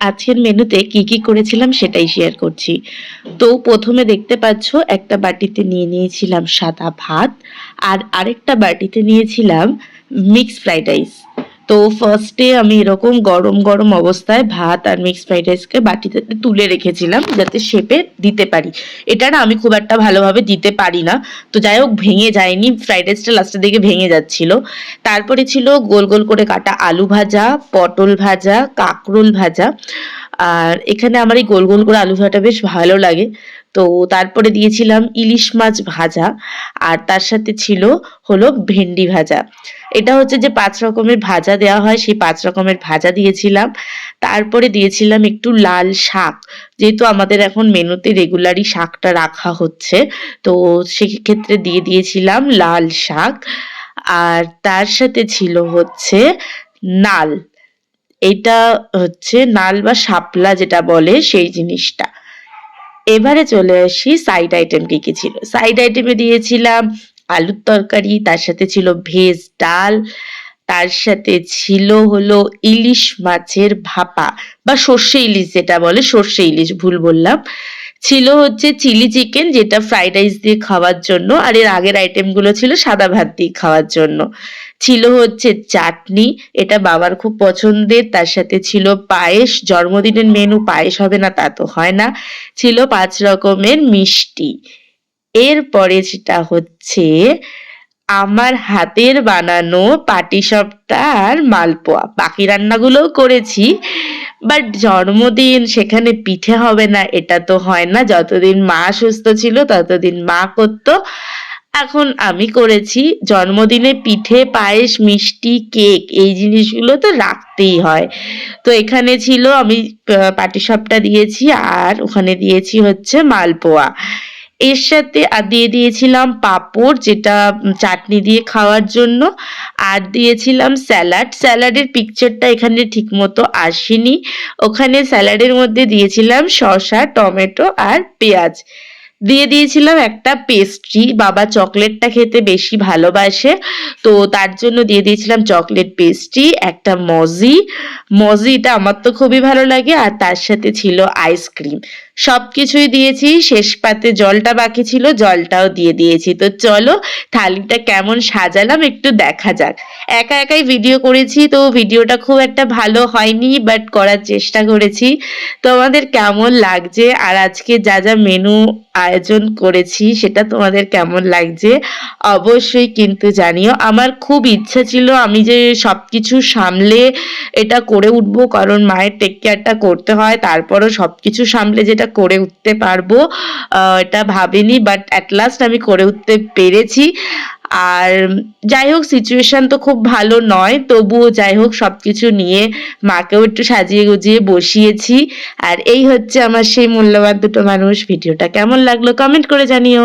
আজকের মেনুতে কি কি করেছিলাম সেটাই শেয়ার করছি। তো প্রথমে দেখতে পাচ্ছ, একটা বাটিতে নিয়ে নিয়েছিলাম সাদা ভাত আর আরেকটা বাটিতে নিয়েছিলাম মিক্স ফ্রাইড রাইস তো ফার্স্টে আমি এরকম গরম গরম অবস্থায় ভাত আর মিক্স ফ্রাইড রাইসকে বাটিতে তুলে রেখেছিলাম যাতে শেপে দিতে পারি। এটা না আমি খুব একটা ভালোভাবে দিতে পারি না। তো যাই হোক, ভেঙে যায়নি। ফ্রাইড রাইসটা লাস্টের দিকে ভেঙে যাচ্ছিল। তারপরে ছিল গোল গোল করে কাটা আলু ভাজা, পটল ভাজা, কাঁকরোল ভাজা। আর এখানে আমার এই গোল গোল করে আলু ভাজাটা বেশ ভালো লাগে। তো তারপরে দিয়েছিলাম ইলিশ মাছ ভাজা আর তার সাথে ছিল হলো ভেন্ডি ভাজা। এটা হচ্ছে যে পাঁচ রকমের ভাজা দেওয়া হয়, সেই পাঁচ রকমের ভাজা দিয়েছিলাম। তারপরে দিয়েছিলাম একটু লাল শাক, যেহেতু আমাদের এখন মেনুতে রেগুলারই শাকটা রাখা হচ্ছে, তো সেক্ষেত্রে দিয়ে দিয়েছিলাম লাল শাক। আর তার সাথে ছিল হচ্ছে নাল। এটা হচ্ছে নাল বা শাপলা যেটা বলে সেই জিনিসটা। এবারে চলে আসি সাইড আইটেম কি কি ছিল। সাইড আইটেমে দিয়েছিলাম আলুর তরকারি, তার সাথে ছিল ভেজ ডাল, তার সাথে ছিল হলো ইলিশ মাছের ভাপা বা সর্ষে ইলিশ যেটা বলে সর্ষে ইলিশ ভুল বললাম। ছিল হচ্ছে চিলি চিকেন যেটা ফ্রাইড রাইস দিয়ে খাওয়ার জন্য আর এর আগের আইটেমগুলো ছিল সাদা ভাত দিয়ে খাওয়ার জন্য। ছিল হচ্ছে চাটনি, এটা বাবার খুব পছন্দের, তার সাথে ছিল পায়েস, জন্মদিনের মেনু পায়েস হবে না তা তো হয় না। ছিল পাঁচ রকমের মিষ্টি। এরপরে যেটা হচ্ছে আমার হাতের বানানো পাটিসাপটা আর মালপোয়া। বাকি রান্নাগুলোও করেছি বাট জন্মদিন, সেখানে পিঠে হবে না, এটা তো হয় না। যতদিন মা সুস্থ ছিল, ততদিন মা করতো। এখন আমি করেছি, জন্মদিনে পিঠে, পায়েস, মিষ্টি, কেক, এই জিনিসগুলো তো রাখতেই হয়। তো এখানে ছিল, আমি পাটিসাপটা দিয়েছি, আর ওখানে দিয়েছি হচ্ছে মালপোয়া। এর সাথে আর দিয়ে দিয়েছিলাম পাঁপড়, যেটা চাটনি দিয়ে খাওয়ার জন্য। আর দিয়েছিলাম স্যালাড। স্যালাডের পিকচারটা এখানে ঠিকমতো আসেনি। ওখানে স্যালাডের মধ্যে দিয়েছিলাম শসা, টমেটো আর পেঁয়াজ। দিয়ে দিয়েছিলাম একটা পেস্ট্রি বাবা চকলেটটা খেতে বেশি ভালোবাসে, তো তার জন্য দিয়ে দিয়েছিলাম চকলেট পেস্ট্রি একটা মজি। মজিটা আমার তো খুবই ভালো লাগে, আর তার সাথে ছিল আইসক্রিম সব কিছুই দিয়েছি, শেষ পাতে জলটা বাকি ছিল, জলটাও দিয়ে দিয়েছি। তো চলো, থালিটা কেমন সাজালাম একটু দেখা যাক। একা একাই ভিডিও করেছি, তো ভিডিওটা খুব একটা ভালো হয়নি বাট করার চেষ্টা করেছি। তোমাদের কেমন লাগছে? আর আজকে যা যা মেনু আয়োজন করেছি, সেটা তোমাদের কেমন লাগছে অবশ্যই কিন্তু জানিও। আমার খুব ইচ্ছা ছিল আমি যে সব কিছু সামলে এটা করে উঠবো, কারণ মায়ের টেক কেয়ারটা করতে হয়, তারপরও সব কিছু সামলে যেটা করে উঠতে পারব এটা ভাবিনি বাট অ্যাট লাস্ট আমি করে উঠতে পেরেছি। আর যাই হোক সিচুয়েশন তো খুব ভালো নয়, তবুও যাই হোক সব কিছু নিয়ে মাকেও একটু সাজিয়ে গুজিয়ে বসিয়েছি। আর এই হচ্ছে আমার সেই মূল্যবান দুটো মানুষ। ভিডিওটা কেমন লাগল কমেন্ট করে জানিও।